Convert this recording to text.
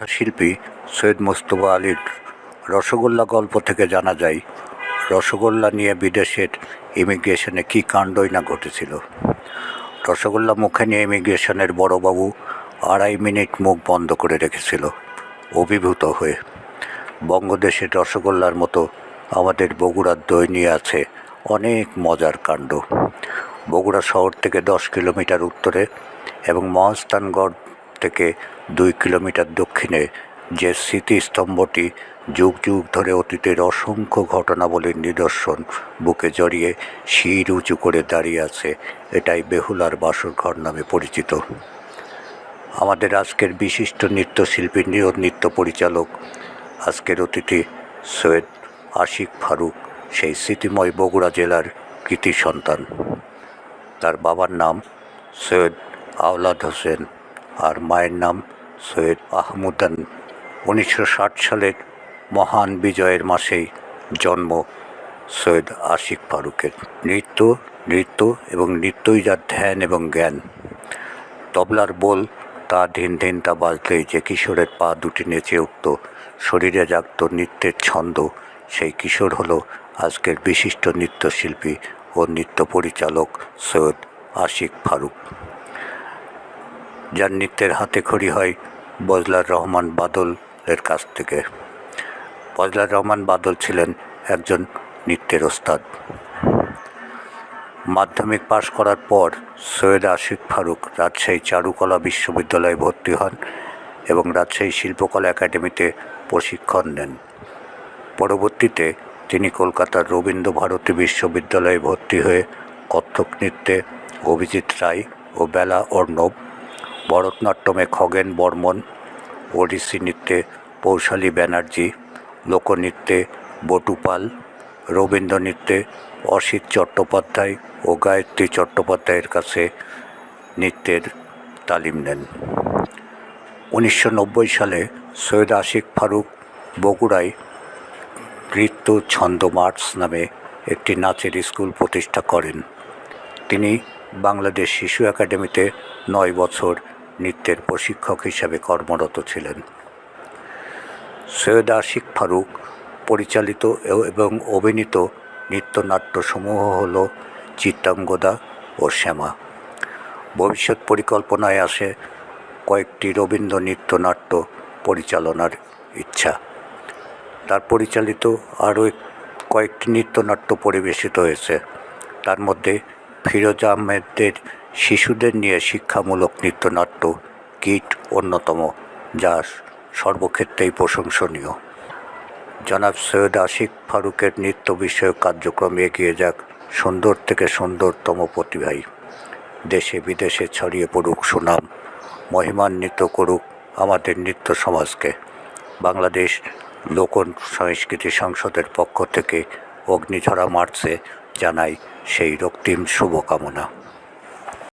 শিল্পী, সৈয়দ মোস্তফা আলীর রসগোল্লা গল্প থেকে জানা যায়, রসগোল্লা নিয়ে বিদেশের ইমিগ্রেশনে কী কাণ্ডই না ঘটেছিল। রসগোল্লা মুখে নিয়ে ইমিগ্রেশনের বড়বাবু আড়াই মিনিট মুখ বন্ধ করে রেখেছিল, অভিভূত হয়ে। বঙ্গদেশের রসগোল্লার মতো আমাদের বগুড়ার দই নিয়ে আছে অনেক মজার কাণ্ড। বগুড়া শহর থেকে দশ কিলোমিটার উত্তরে এবং মহাস্থানগড় থেকে দুই কিলোমিটার দক্ষিণে যে স্মৃতিস্তম্ভটি যুগ যুগ ধরে অতীতের অসংখ্য ঘটনাবলীর নিদর্শন বুকে জড়িয়ে শির উঁচু করে দাঁড়িয়ে আছে, এটাই বেহুলার বাসর ঘর নামে পরিচিত। আমাদের আজকের বিশিষ্ট নৃত্যশিল্পী নিয় নৃত্য পরিচালক আজকের অতিথি সৈয়দ আশিক ফারুক, সেই স্মৃতিময় বগুড়া জেলার কৃতি সন্তান। তার বাবার নাম সৈয়দ আওলাদ হোসেন। আর মায়ের নাম সৈয়দ আহমুদান। উনিশশো ষাট সালের মহান বিজয়ের মাসেই জন্ম সৈয়দ আশিক ফারুকের। নৃত্য নৃত্য এবং নৃত্যই যার ধ্যান এবং জ্ঞান। তবলার বোল তা ধিন ধিন তা বাজলেই যে কিশোরের পা দুটি নেচে উঠত, শরীরে জাগত নৃত্যের ছন্দ, সেই কিশোর হল আজকের বিশিষ্ট নৃত্যশিল্পী ও নৃত্য পরিচালক সৈয়দ আশিক ফারুক। যার নৃত্যের হাতে খড়ি হয় বজলার রহমান বাদলের কাছ থেকে। বজলার রহমান বাদল ছিলেন একজন নৃত্যের ওস্তাদ। মাধ্যমিক পাশ করার পর সৈয়দ আশিক ফারুক রাজশাহী চারুকলা বিশ্ববিদ্যালয়ে ভর্তি হন এবং রাজশাহী শিল্পকলা একাডেমিতে প্রশিক্ষণ নেন। পরবর্তীতে তিনি কলকাতার রবীন্দ্র ভারতী বিশ্ববিদ্যালয়ে ভর্তি হয়ে কত্থক নৃত্যে অভিজিৎ রায় ও বেলা অর্ণব ভরতনাট্যমে খগেন বর্মন, ওড়িশি নৃত্যে পৌশালী ব্যানার্জি, লোকনৃত্যে বটুপাল রবীন্দ্র নৃত্যে অসিত চট্টোপাধ্যায় ও গায়ত্রী চট্টোপাধ্যায়ের কাছে নৃত্যের তালিম নেন। উনিশশো নব্বই সালে সৈয়দ আশিক ফারুক বগুড়ায় নৃত্য ছন্দ মার্চ নামে একটি নাচের স্কুল প্রতিষ্ঠা করেন। তিনি বাংলাদেশ শিশু একাডেমিতে নয় বছর নৃত্যের প্রশিক্ষক হিসাবে কর্মরত ছিলেন। সৈয়দ আশিক ফারুক পরিচালিত এবং অভিনীত নৃত্যনাট্যসমূহ হল চিত্রাঙ্গদা ও শ্যামা। ভবিষ্যৎ পরিকল্পনায় আসে কয়েকটি রবীন্দ্র নৃত্যনাট্য পরিচালনার ইচ্ছা। তার পরিচালিত আরও কয়েকটি নৃত্যনাট্য পরিবেশিত হয়েছে। তার মধ্যে ফিরোজ আহমেদের শিশুদের নিয়ে শিক্ষামূলক নৃত্যনাট্য কিট অন্যতম, যা সর্বক্ষেত্রেই প্রশংসনীয়। জনাব সৈয়দ আশিক ফারুকের নৃত্য বিষয়ক কার্যক্রম এগিয়ে যাক সুন্দর থেকে সুন্দরতম প্রতিভাই। দেশে বিদেশে ছড়িয়ে পড়ুক সুনাম, মহিমান্বিত করুক আমাদের নৃত্য সমাজকে। বাংলাদেশ লোক সংস্কৃতি সংসদের পক্ষ থেকে অগ্নিঝরা মার্চে জানাই সেই রক্তিম শুভকামনা।